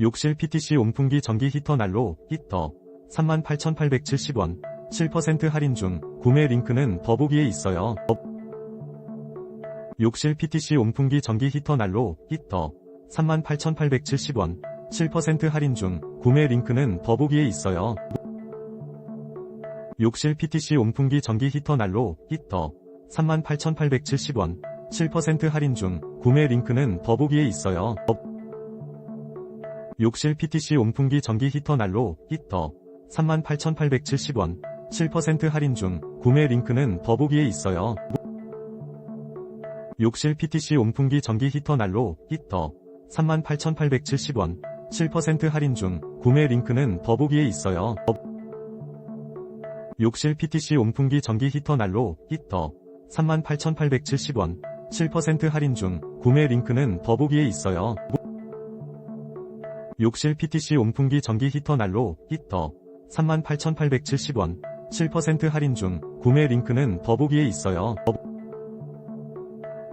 욕실 PTC 온풍기 전기 히터 난로 히터 38,870원 7% 할인 중 구매 링크는 더보기에 있어요. 욕실 PTC 온풍기 전기 히터 난로 히터 38,870원 7% 할인 중 구매 링크는 더보기에 있어요. 욕실 PTC 온풍기 전기 히터 난로 히터 38,870원 7% 할인 중 구매 링크는 더보기에 있어요. 욕실 PTC 온풍기 전기 히터 난로 히터 38,870원 7% 할인 중 구매 링크는 더보기에 있어요. 욕실 PTC 온풍기 전기 히터 난로 히터 38,870원 7% 할인 중 구매 링크는 더보기에 있어요. 욕실 PTC 온풍기 전기 히터 난로 히터 38,870원 7% 할인 중 구매 링크는 더보기에 있어요. 욕실 PTC 온풍기 전기 히터 난로 히터 38,870원 7% 할인 중 구매 링크는 더보기에 있어요.